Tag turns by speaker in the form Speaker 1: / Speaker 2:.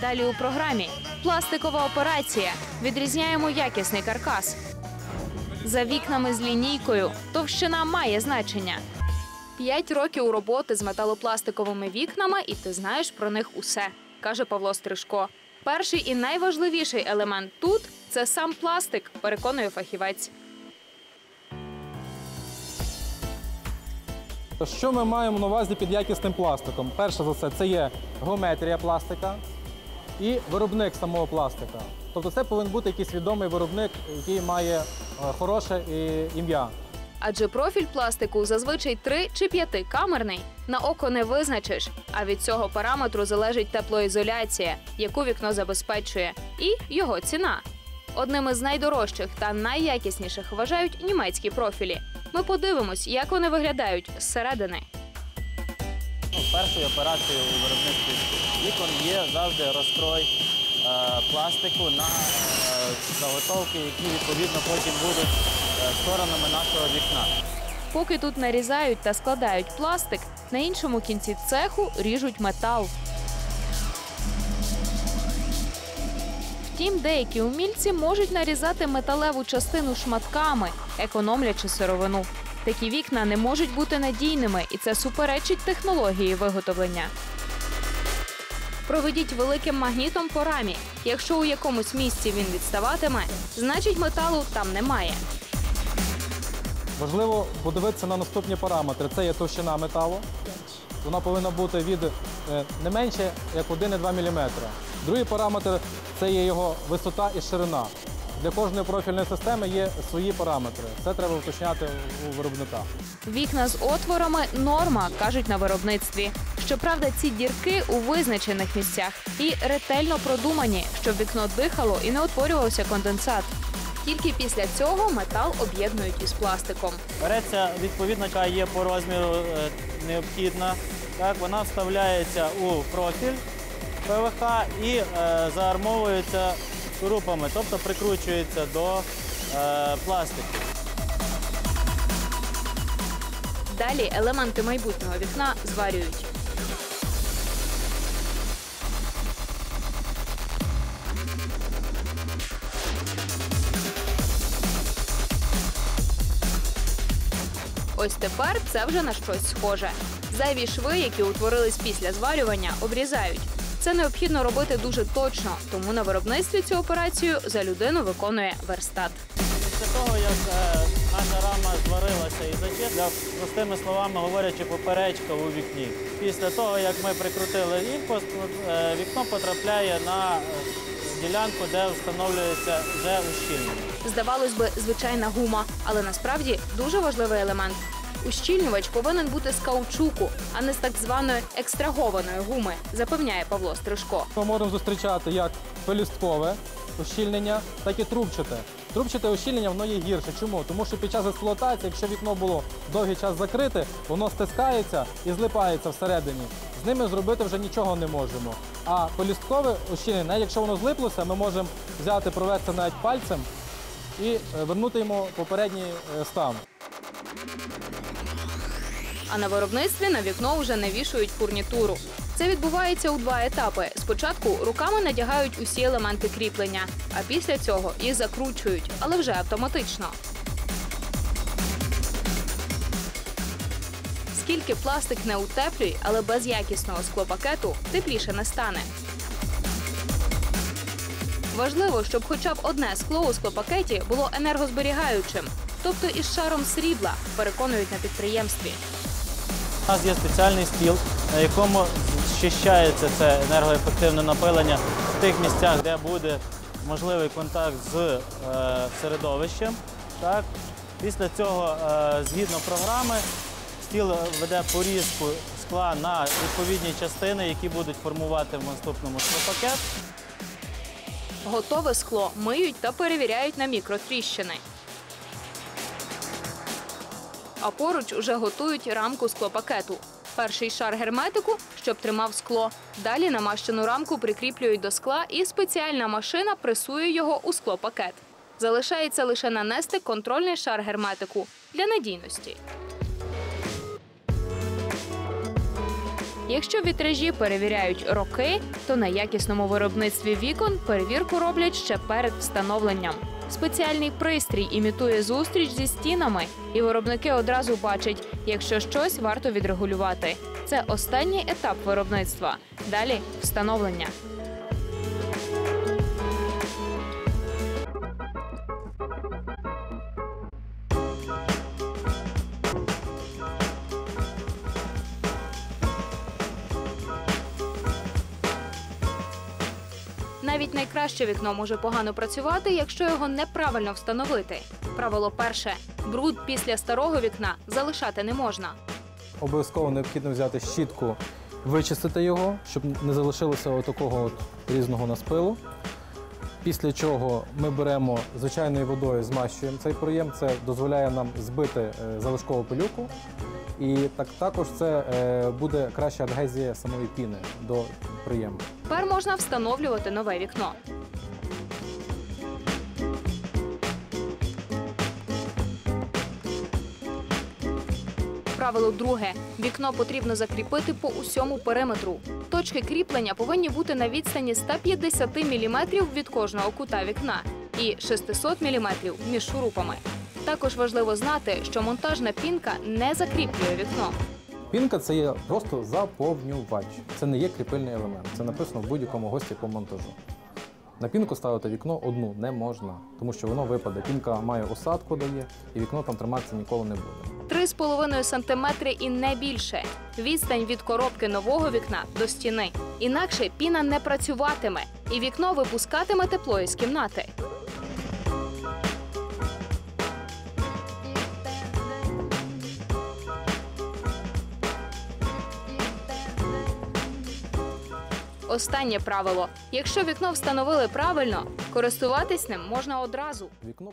Speaker 1: Далі у програмі пластикова операція. Відрізняємо якісний каркас. За вікнами з лінійкою товщина має значення. П'ять років роботи з металопластиковими вікнами, і ти знаєш про них усе, каже Павло Стрижко. Перший і найважливіший елемент тут це сам пластик, переконує фахівець.
Speaker 2: Що ми маємо на увазі під якісним пластиком? Перше за все, це є геометрія пластика і виробник самого пластика. Тобто це повинен бути якийсь відомий виробник, який має е, хороше ім'я.
Speaker 1: Адже профіль пластику зазвичай 3 чи 5 камерний на око не визначиш. А від цього параметру залежить теплоізоляція, яку вікно забезпечує, і його ціна. Одним із найдорожчих та найякісніших вважають німецькі профілі. Ми подивимось, як вони виглядають зсередини.
Speaker 3: Ну, першою операцією у виробництві вікон є завжди розстрой е, пластику на е, заготовки, які відповідно потім будуть е, сторонами нашого вікна.
Speaker 1: Поки тут нарізають та складають пластик, на іншому кінці цеху ріжуть метал. Втім, деякі умільці можуть нарізати металеву частину шматками, економлячи сировину. Такі вікна не можуть бути надійними, і це суперечить технології виготовлення. Проведіть великим магнітом по рамі. Якщо у якомусь місці він відставатиме, значить металу там немає.
Speaker 2: Важливо подивитися на наступні параметри. Це є товщина металу. Вона повинна бути від е, не менше як 1,2 мм. Другий параметр це є його висота і ширина. Для кожної профільної системи є свої параметри. Це треба уточняти у виробника.
Speaker 1: Вікна з отворами норма, кажуть на виробництві. Щоправда, ці дірки у визначених місцях і ретельно продумані, щоб вікно дихало і не утворювався конденсат. Тільки після цього метал об'єднують із пластиком.
Speaker 3: Береться відповідно, яка є по розміру е, необхідна. Так, вона вставляється у профіль ПВХ і е, заармовується шурупами, тобто прикручується до е, пластику.
Speaker 1: Далі елементи майбутнього вікна зварюють. Ось тепер це вже на щось схоже. Зайві шви, які утворились після зварювання, обрізають. Це необхідно робити дуже точно, тому на виробництві цю операцію за людину виконує верстат.
Speaker 3: Після того, як е, наша рама зварилася і зачепля, простими словами говорячи, поперечка у вікні. Після того, як ми прикрутили імпост, е, вікно потрапляє на е, ділянку, де встановлюється вже ущільнення.
Speaker 1: Здавалось би, звичайна гума, але насправді дуже важливий елемент. Ущільнювач повинен бути з каучуку, а не з так званої екстрагованої гуми, запевняє Павло Стрижко.
Speaker 2: Ми можемо зустрічати як пелюсткове ущільнення, так і трубчате. Трубчате ущільнення воно є гірше. Чому? Тому що під час експлуатації, якщо вікно було довгий час закрите, воно стискається і злипається всередині. З ними зробити вже нічого не можемо. А пелюсткове ущільнення, навіть якщо воно злиплося, ми можемо взяти, провести навіть пальцем і е, вернути йому попередній е, стан.
Speaker 1: А на виробництві на вікно вже навішують фурнітуру. Це відбувається у два етапи. Спочатку руками надягають усі елементи кріплення, а після цього їх закручують, але вже автоматично. Скільки пластик не утеплюй, але без якісного склопакету тепліше не стане. Важливо, щоб хоча б одне скло у склопакеті було енергозберігаючим, тобто із шаром срібла, переконують на підприємстві.
Speaker 3: У нас є спеціальний стіл, на якому щищається це енергоефективне напилення в тих місцях, де буде можливий контакт з е, середовищем. Після цього, е, згідно програми, стіл веде порізку скла на відповідні частини, які будуть формувати в наступному склопакет.
Speaker 1: Готове скло миють та перевіряють на мікротріщини. А поруч уже готують рамку склопакету. Перший шар герметику, щоб тримав скло. Далі намащену рамку прикріплюють до скла, і спеціальна машина пресує його у склопакет. Залишається лише нанести контрольний шар герметику для надійності. Якщо вітражі перевіряють роки, то на якісному виробництві вікон перевірку роблять ще перед встановленням. Спеціальний пристрій імітує зустріч зі стінами, і виробники одразу бачать, якщо щось варто відрегулювати. Це останній етап виробництва. Далі встановлення. Навіть найкраще вікно може погано працювати, якщо його неправильно встановити. Правило перше: бруд після старого вікна залишати не можна.
Speaker 2: Обов'язково необхідно взяти щітку, вичистити його, щоб не залишилося такого от різного наспилу. Після чого ми беремо звичайною водою, змащуємо цей проєм. Це дозволяє нам збити е, залишкову пилюку. І так також це е, буде краща адгезія самої піни до проєму.
Speaker 1: Тепер можна встановлювати нове вікно. Правило друге: вікно потрібно закріпити по усьому периметру. Точки кріплення повинні бути на відстані 150 мм від кожного кута вікна і 600 мм між шурупами. Також важливо знати, що монтажна пінка не закріплює вікно.
Speaker 2: Пінка це є просто заповнювач. Це не є кріпильний елемент. Це написано в будь-якому гості по монтажу. На пінку ставити вікно одну не можна, тому що воно випаде. Пінка має осадку дає, і вікно там триматися ніколи не буде.
Speaker 1: 3,5 см і не більше. Відстань від коробки нового вікна до стіни. Інакше піна не працюватиме, і вікно випускатиме тепло із кімнати. Останнє правило: якщо вікно встановили правильно, користуватись ним можна одразу.
Speaker 2: Вікно.